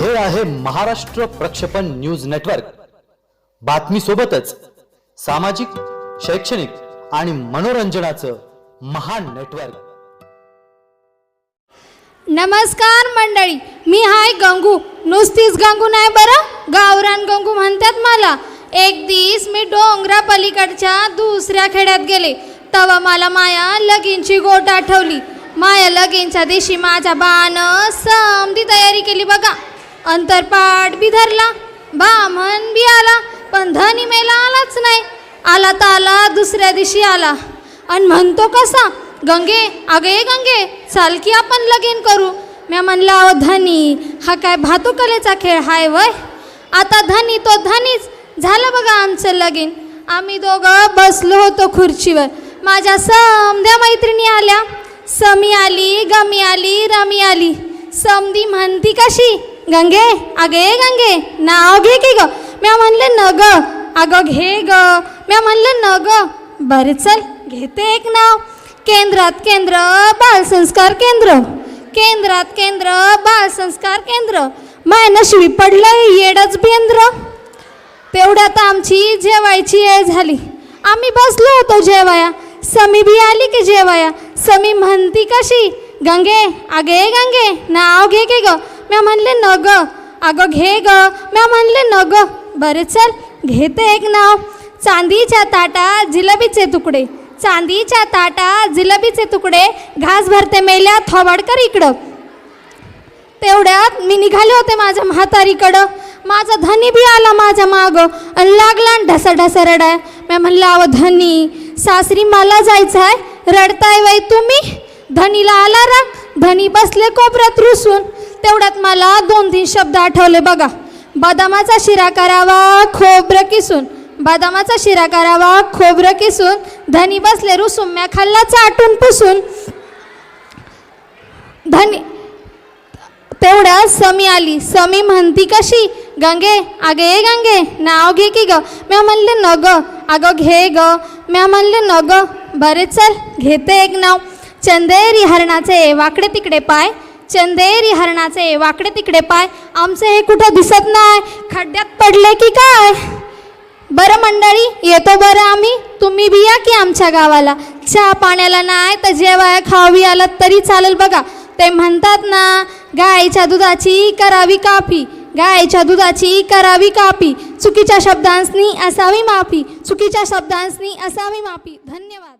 हे आहे महाराष्ट्र प्रक्षेपण न्यूज नेटवर्क. बातमी सोबतच सामाजिक शैक्षणिक आणि मनोरंजनाचं महान नेटवर्क. नमस्कार मंडळी मी हाय गंगू. नुसतीच गंगू नाही बरं? गावरान गंगू म्हणतात मला. एक दिस मी डोंगरा पलीकडच्या दुसऱ्या खेड्यात गेले. तवा मला माया लगीनची गोट आठवली. माया लगीनच्या दिवशी माझ्या बानं समधी तयारी केली बघा. अंतरपाठ बी धरला बामण बी आला पण धनी मेला आलाच नाही. आला तर आला दुसऱ्या दिवशी आला. आणि म्हणतो कसा गंगे अगे गंगे चाल की आपण लगीन करू. म्या म्हणलं अहो धनी हा काय भातुकलेचा खेळ हाय वय. आता धनी तो धनीच झालं बघा आमचं लगीन. आम्ही दोघं बसलो होतो खुर्चीवर. माझ्या समध्या मैत्रिणी आल्या. समी आली गमी आली रमी आली. समधी म्हणती कशी गंगे अगे गंगे नाव घे की ग म्या म्हणलं न ग अगं घे ग म्या म्हणलं न ग बरं चल घेते एक नाव केंद्रात केंद्र बालसंस्कार केंद्र केंद्रात केंद्र बालसंस्कार केंद्र माय नशिबी पडलं येडच बेंद्र तेवढ्यात आमची जेवायची वेळ झाली आम्ही बसलो होतो जेवाया समी बी आली की जेवाया समी म्हणती कशी गंगे अगे गंगे नाव घे की ग म्या म्हणले न ग. अगं घे ग. म्या म्हणले न ग. बरे चल घेते एक नाव. चांदीच्या ताटा जिलेबीचे तुकडे. चांदीच्या ताटा जिलेबीचे तुकडे. घास भरते मेल्या थोबाडकर इकडं. तेवढ्यात मी निघाले होते माझ्या म्हातारीकडं. माझा धनी बी आला माझ्या मागं आणि लागला आणि ढसा ढसा रडाय. मी म्हणलं अव धनी सासरी मला जायचं आहे. रडताय वय तुम्ही? धनीला आला राग. धनी बसले कोपऱ्यात रुसून. तेवढ्यात मला दोन तीन शब्द आठवले बघा. बदामाचा शिरा करावा खोबरं किसून. बदामाचा शिरा करावा खोबरं किसून. धनी बसले रुसून म्या खाल्ला चाटून पुसून. धनी तेवढ्या समी आली. समी म्हणती कशी? गंगे अगे गंगे नाव घे की ग. म्या म्हणले न ग अगं घे ग. म्या म्हणले न ग बरे चल घेते एक नाव. चंदेरी हरणाचे वाकडे तिकडे पाय. चंदेरी हरणाचे वाकडे तिकडे पाय. आमचे हे कुठं दिसत नाही? खड्ड्यात पडले की काय? बरं मंडळी येतो बरं आम्ही. तुम्ही बी या की आमच्या गावाला. चहा पाण्याला नाही तर जेवाय खावी आलं तरी चालेल बघा. ते म्हणतात ना गाईच्या दुधाची करावी कापी गायीच्या दुधाची करावी कापी चुकीच्या शब्दांसनी असावी माफी. चुकीच्या शब्दांसनी असावी माफी. धन्यवाद.